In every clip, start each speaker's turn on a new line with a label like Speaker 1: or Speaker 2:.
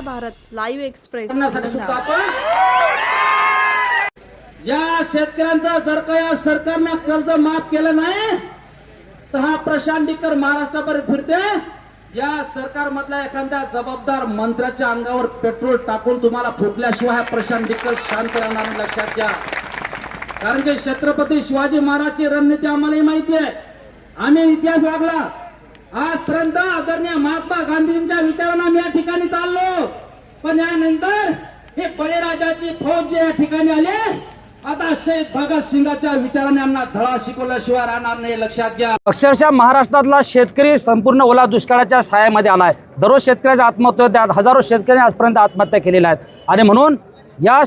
Speaker 1: Bharat live express
Speaker 2: या शेतकऱ्यांचं जर का या सरकारनं कर्ज माफ केलं नाही तर हा प्रशांत डिक्कर महाराष्ट्राभर फिरते. या सरकारमधल्या एखाद्या जबाबदार मंत्र्याच्या अंगावर पेट्रोल टाकून तुम्हाला फुटल्याशिवाय हा प्रशांत डिक्कर शांत राहणार लक्षात घ्या. कारण की छत्रपती शिवाजी महाराजची रणनीती आम्हालाही माहिती आहे. आम्ही इतिहास वागला. आजपर्यंत आदरणीय महात्मा गांधींच्या विचारांना आम्ही या ठिकाणी चाललो. पण यानंतर हे बळीराजाची फौज जे या ठिकाणी आले आता शेख भगत सिंगाच्या विचाराने आम्हाला धडा शिकवल्याशिवाय राहणार नाही लक्षात घ्या.
Speaker 3: अक्षरशः महाराष्ट्रातला शेतकरी संपूर्ण ओला दुष्काळाच्या सायामध्ये आला आहे. दररोज शेतकऱ्याच्या आत्महत्या होत्या हजारो शेतकऱ्यांनी आजपर्यंत आत्महत्या केलेल्या आहेत. आणि म्हणून या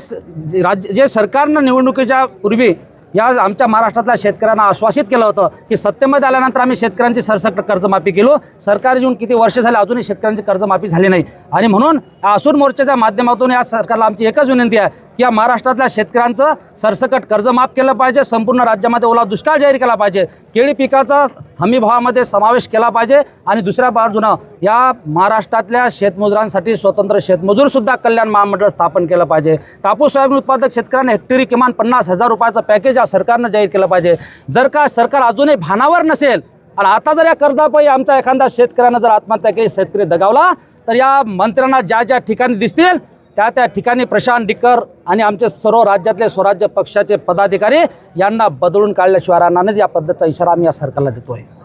Speaker 3: राज्य जे सरकारनं निवडणुकीच्या पूर्वी या आमच्या महाराष्ट्रातल्या शेतकऱ्यांना आश्वासित केलं होतं की सत्तेमध्ये आल्यानंतर आम्ही शेतकऱ्यांची सरसकट कर्जमाफी केलो. सरकार येऊन किती वर्ष झाले अजूनही शेतकऱ्यांची कर्जमाफी झाली नाही. आणि म्हणून असून आसूर मोर्चाच्या माध्यमातून या सरकारला आमची एकच विनंती आहे या महाराष्ट्रातल्या शेतकऱ्यांचं सरसकट कर्ज माफ केलं पाहिजे संपूर्ण राज्यामध्ये ओला दुष्काळ जाहीर केला पाहिजे केळी पिकाचा हमी भावामध्ये समावेश केला पाहिजे आणि दुसऱ्या बाजूनं या महाराष्ट्रातल्या शेतमजुरांसाठी स्वतंत्र शेतमजूरसुद्धा कल्याण महामंडळ स्थापन केलं पाहिजे. कापूस सोयाबीन उत्पादक शेतकऱ्यांना हेक्टरी किमान पन्नास हजार रुपयाचं पॅकेज या सरकारनं जाहीर केलं पाहिजे. जर का सरकार अजूनही भानावर नसेल आणि आता जर या कर्जापायी आमच्या एखाद्या शेतकऱ्यानं जर आत्महत्या केली शेतकरी दगावला तर या मंत्र्यांना ज्या ज्या ठिकाणी दिसतील त्या त्या ठिकाणी प्रशांत डिक्कर आणि आमचे सर्व राज्यातले स्वराज्य पक्षाचे पदाधिकारी यांना बदलून काढल्याशिवाय राहणार नाहीत. या पद्धतीचा इशारा आम्ही या सरकारला देतो आहे